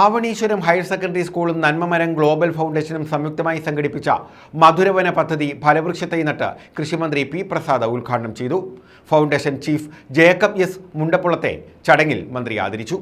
Avaneeswaram higher secondary സ്കൂളും നന്മമരം global ഫൗണ്ടേഷനും സംയുക്തമായി സംഘടിപ്പിച്ച മധുരവന പദ്ധതി ഫലവൃക്ഷത്തൈ നട്ട് കൃഷിമന്ത്രി പി പ്രസാദ് ഉദ്ഘാടനം ചെയ്തു. ഫൗണ്ടേഷൻ ചീഫ് ജേക്കബ് എസ് മുണ്ടപ്പുളത്തെ ചടങ്ങിൽ മന്ത്രി ആദരിച്ചു.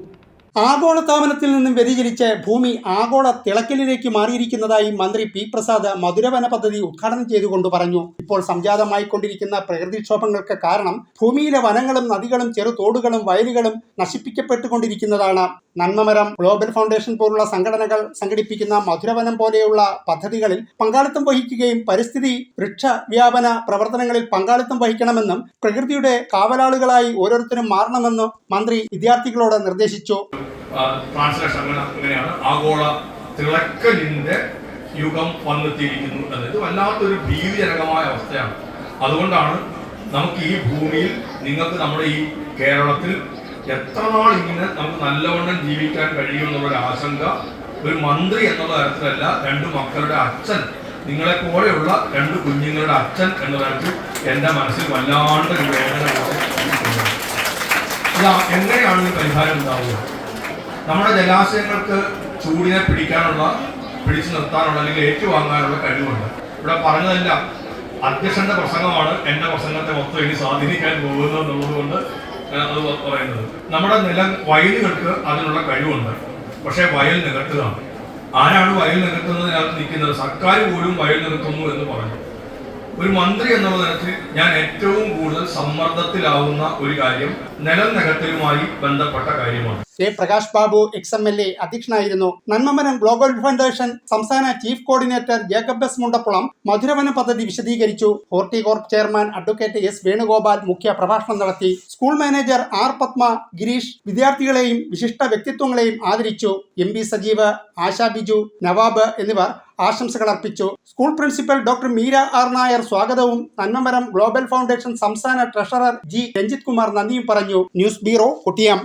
ആഗോളതാപനത്തിൽ നിന്നും വ്യതിചലിച്ച് ഭൂമി ആഗോള തിളക്കലിലേക്ക് മാറിയിരിക്കുന്നതായി മന്ത്രി പി പ്രസാദ് മധുരവന പദ്ധതി ഉദ്ഘാടനം ചെയ്തുകൊണ്ട് പറഞ്ഞു. ഇപ്പോൾ സംജാതമായിക്കൊണ്ടിരിക്കുന്ന പ്രകൃതിക്ഷോഭങ്ങൾക്ക് കാരണം ഭൂമിയിലെ വനങ്ങളും നദികളും ചെറുതോടുകളും വയലുകളും നശിപ്പിക്കപ്പെട്ടുകൊണ്ടിരിക്കുന്നതാണ്. നന്മമരം ഗ്ലോബൽ ഫൗണ്ടേഷൻ പോലുള്ള സംഘടനകൾ സംഘടിപ്പിക്കുന്ന മധുരവനം പോലെയുള്ള പദ്ധതികളിൽ പങ്കാളിത്തം വഹിക്കുകയും പരിസ്ഥിതി വൃക്ഷ വ്യാപന പ്രവർത്തനങ്ങളിൽ പങ്കാളിത്തം വഹിക്കണമെന്നും പ്രകൃതിയുടെ കാവലാളുകളായി ഓരോരുത്തരും മാറണമെന്നും മന്ത്രി വിദ്യാർത്ഥികളോട് നിർദ്ദേശിച്ചു. ആഗോള തിളക്കലിന്റെ യുഗം വന്നെത്തിയിരിക്കുന്നു എന്നത്. ഇത് വല്ലാത്തൊരു ഭീതിജനകമായ അവസ്ഥയാണ്. അതുകൊണ്ടാണ് നമുക്ക് ഈ ഭൂമിയിൽ നിങ്ങൾക്ക് നമ്മുടെ ഈ കേരളത്തിൽ എത്ര നാൾ ഇങ്ങനെ നല്ലവണ്ണം ജീവിക്കാൻ കഴിയും എന്നുള്ളൊരു ആശങ്ക ഒരു മന്ത്രി എന്നുള്ള തരത്തിലല്ല രണ്ട് മക്കളുടെ അച്ഛൻ. നിങ്ങളെ പോലെയുള്ള രണ്ട് കുഞ്ഞുങ്ങളുടെ അച്ഛൻ എന്ന തരത്തിൽ എന്റെ മനസ്സിൽ വല്ലാണ്ട് എങ്ങനെയാണ് ഈ പരിഹാരം ഉണ്ടാവുക? നമ്മുടെ ജലാശയങ്ങൾക്ക് ചൂടിനെ പിടിക്കാനുള്ള പിടിച്ചു നിർത്താനുള്ള അല്ലെങ്കിൽ ഏറ്റുവാങ്ങാനുള്ള കഴിവുണ്ട്. ഇവിടെ പറഞ്ഞതല്ല അധ്യക്ഷന്റെ പ്രസംഗമാണ് എന്റെ പ്രസംഗത്തെ മൊത്തം ഇനി സ്വാധീനിക്കാൻ പോകുന്നത് എന്നുള്ളത് കൊണ്ട് പറയുന്നത്. നമ്മുടെ നില വയലുകൾക്ക് അതിനുള്ള കഴിവുണ്ട്. പക്ഷേ വയൽ നികത്തുകയാണ് ആരാണ് വയൽ നികത്തുന്നതിനകത്ത് നിൽക്കുന്നത്? സർക്കാർ പോലും വയൽ നികത്തുന്നു എന്ന് പറഞ്ഞു. ഒരു മന്ത്രി എന്നുള്ള തരത്തിൽ ഞാൻ ഏറ്റവും കൂടുതൽ സമ്മർദ്ദത്തിലാവുന്ന ഒരു കാര്യം നിലം നികത്തലുമായി ബന്ധപ്പെട്ട കാര്യമാണ്. K Prakash Babu ex M L A അധ്യക്ഷനായിരുന്നു നന്മമരം ഗ്ലോബൽ ഫൗണ്ടേഷൻ സംസ്ഥാന chief coordinator Jacob S Mundappulam മധുരവന പദ്ധതി വിശദീകരിച്ചു. Horticorp chairman advocate S Venugopal മുഖ്യ പ്രഭാഷണം നടത്തി. School manager R Padma Girish വിദ്യാർത്ഥികളെയും വിശിഷ്ട വ്യക്തിത്വങ്ങളെയും ആദരിച്ചു. എം ബി സജീവ് ആശാ ബിജു നവാബ് എന്നിവർ ആശംസകൾ അർപ്പിച്ചു. School principal doctor Meera R Nair സ്വാഗതവും നന്മമരം ഗ്ലോബൽ ഫൗണ്ടേഷൻ സംസ്ഥാന ട്രഷറർ ജി രഞ്ജിത് കുമാർ നന്ദിയും പറഞ്ഞു. News bureau Kuttiyam.